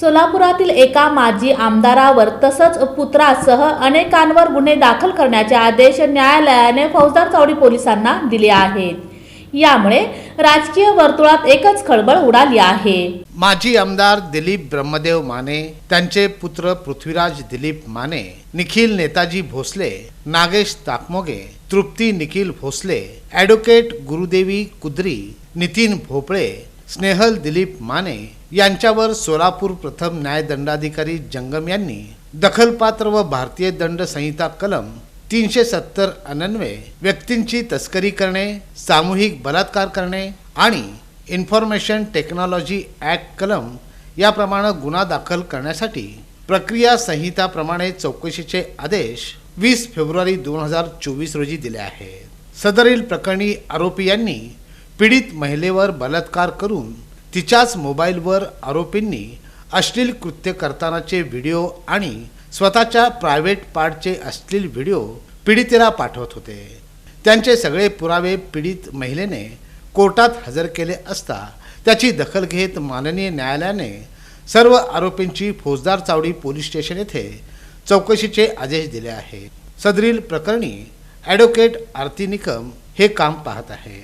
सोलापुरातील एका माजी आमदारावर तसंच पुत्रासह अनेकांवर गुन्हे दाखल करण्याचे आदेश न्यायालयाने फौजदार चावडी पोलिसांना दिले आहेत. यामुळे राजकीय वर्तुळात एकच खळबळ उडाली आहे. माजी आमदार दिलीप ब्रह्मदेव माने त्यांचे पुत्र पृथ्वीराज दिलीप माने निखिल नेताजी भोसले नागेश ताकमोगे तृप्ती निखिल भोसले ॲडव्होकेट गुरुदेवी कुद्री नितीन भोपळे स्नेहल दिलीप माने यांच्यावर सोलापूर प्रथम न्यायदंडाधिकारी जंगम यांनी दखलपात्र व भारतीय दंड संहिता कलम तीनशे सत्तर अनन्वे व्यक्तींची तस्करी करणे सामूहिक बलात्कार करणे आणि इन्फॉर्मेशन टेक्नॉलॉजी ॲक्ट कलम याप्रमाणे गुन्हा दाखल करण्यासाठी प्रक्रिया संहिताप्रमाणे चौकशीचे आदेश वीस फेब्रुवारी दोन हजार चोवीस रोजी दिले आहेत. सदरील प्रकरणी आरोपी यांनी पीडित महिलेवर बलात्कार करून तिच्याच मोबाईलवर आरोपींनी अश्लील कृत्य करतानाचे व्हिडिओ आणि स्वतःच्या प्रायव्हेट पार्टचे अश्लील व्हिडिओ पीडितेला पाठवत होते. त्यांचे सगळे पुरावे पीडित महिलेने कोर्टात हजर केले असता त्याची दखल घेत माननीय न्यायालयाने सर्व आरोपींची फौजदार चावडी पोलीस स्टेशन येथे चौकशीचे आदेश दिले आहेत. सदरील प्रकरणी ॲडव्होकेट आरती निकम हे काम पाहत आहे.